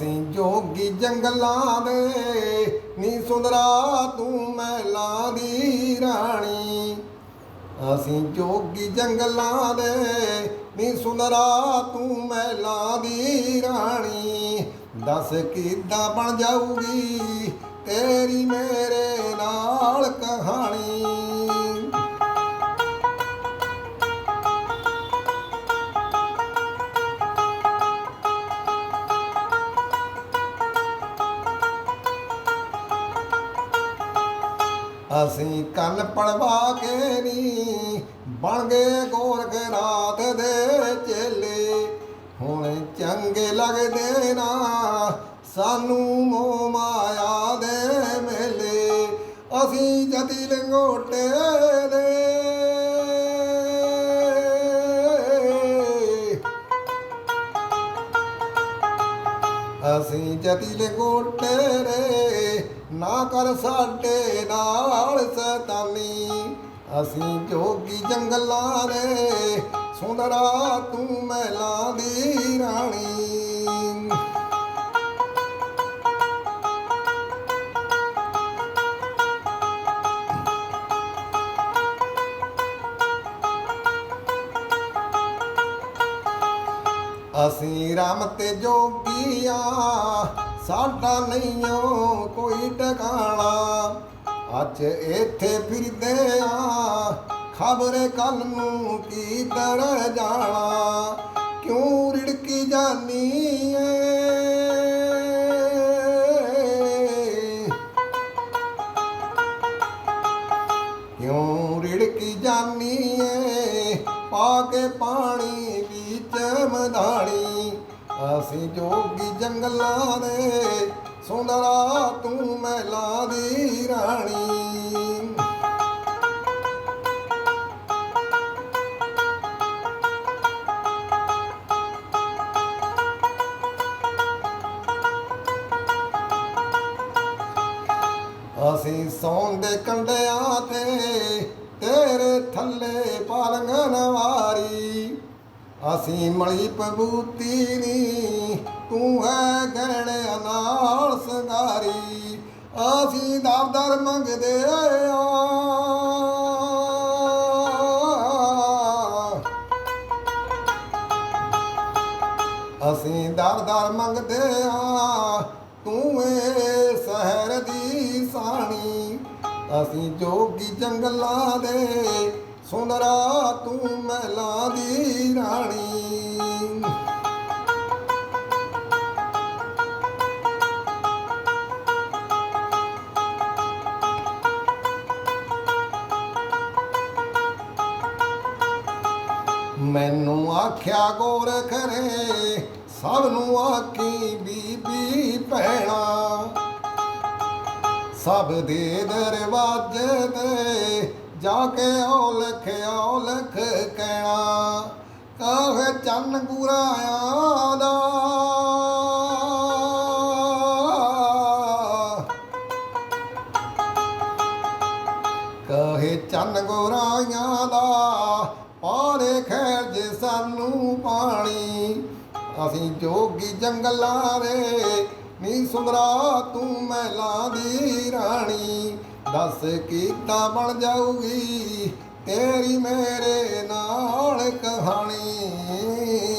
ਅਸੀਂ ਜੋਗੀ ਜੰਗਲਾਂ ਦੇ, ਨੀ ਸੁੰਦਰਾ ਤੂੰ ਮਹਿਲਾਂ ਦੀ ਰਾਣੀ। ਅਸੀਂ ਜੋਗੀ ਜੰਗਲਾਂ ਦੇ, ਨੀ ਸੁੰਦਰਾ ਤੂੰ ਮਹਿਲਾਂ ਦੀ ਰਾਣੀ। ਦੱਸ ਕਿੱਦਾਂ ਬਣ ਜਾਊਗੀ ਤੇਰੀ ਮੇਰੇ ਨਾਲ ਕਹਾਣੀ? ਅਸੀਂ ਕੰਨ ਪੜਵਾ ਕੇ ਨੀ ਬਣ ਗਏ ਗੋਰਖ ਰਾਤ ਦੇ ਚੇਲੇ। ਹੁਣ ਚੰਗੇ ਲੱਗਦੇ ਨਾ, ਸਾਨੂੰ ਮੋਹ ਮਾਇਆ ਦੇ ਮੇਲੇ। ਅਸੀਂ ਜਦੀ ਲੰਗੋਟੇ ਅਸੀਂ ਜਤੀ ਲੰਗੋਟੇ ਰੇ ਨਾ ਕਰ ਸਾਡੇ ਨਾਲ ਸਤਾਨੀ। ਅਸੀਂ ਜੋਗੀ ਜੰਗਲਾਂ ਰੇ ਸੁੰਦਰਾ ਤੂੰ ਮਹਿਲਾਂ ਦੀ ਅਸੀਂ ਰਾਮ ਤੇ ਜੋਗੀਆਂ, ਸਾਡਾ ਨਹੀਂਓ ਕੋਈ ਟਿਕਾਣਾ। ਅੱਜ ਇੱਥੇ ਫਿਰਦੇ ਆ, ਖਬਰੇ ਕੱਲ ਨੂੰ ਕੀ ਦਰ ਜਾਣਾ। ਕਿਉਂ ਰਿੜਕੀ ਜਾਨੀ ਏ? ਕਿਉਂ ਰਿੜਕੀ ਜਾਨੀ ਏ? ਪਾ ਕੇ ਪਾਣੀ ਮਧਾਣੀ ਅਸੀਂ ਜੋਗੀ ਜੰਗਲਾਂ ਦੇ ਸੁੰਦਰਾ ਤੂੰ ਮਹਿਲਾ ਦੀ ਰਾਣੀ। ਅਸੀਂ ਸੌਂਦੇ ਕੰਡਿਆਂ ਤੇ ਤੇਰੇ ਥੱਲੇ ਪਾਲੰਗਨ ਵਾਰੀ ਅਸੀਂ ਮਲੀ ਪਬੂਤੀ ਨੀ, ਤੂੰ ਹੈ ਗਹਿਣਿਆਂ ਨਾਲ ਸੰਗਾਰੀ, ਅਸੀਂ ਦਰ ਦਰ ਮੰਗਦੇ ਆ। ਅਸੀਂ ਦਰ ਦਰ ਮੰਗਦੇ ਆ, ਤੂੰ ਏ ਸ਼ਹਿਰ ਦੀ ਸਾਣੀ, ਅਸੀਂ ਜੋਗੀ ਜੰਗਲਾਂ ਦੇ ਸੁੰਦਰਾ ਤੂੰ ਮਹਿਲਾ ਦੀ ਰਾਣੀ। ਮੈਨੂੰ ਆਖਿਆ ਗੋਰ ਨੇ ਸਭ ਨੂੰ ਆਖੀ ਬੀਬੀ ਭੈਣਾ। ਸਭ ਦੇ ਦਰਵਾਜ਼ੇ ਜਾ ਕੇ ਔਲਖ ਔਲਖ ਕਹਿਣਾ। ਕਾਹੇ ਚੰਨ ਗੁਰਾਇਆ ਦਾ ਕਹੇ ਚੰਨ ਗੋਰਾਈਆਂ ਦਾ ਪਾਰੇ ਖੈਰ ਜੇ ਸਾਨੂੰ ਪਾਣੀ। ਅਸੀਂ ਜੋਗੀ ਜੰਗਲਾਂ ਰੇ, ਨੀ ਸੁੰਦਰਾ ਤੂੰ ਮਹਿਲਾ ਦੀ ਰਾਣੀ। ਦੱਸ ਕਿੱਦਾਂ ਬਣ ਜਾਊਗੀ ਤੇਰੀ ਮੇਰੇ ਨਾਲ ਕਹਾਣੀ।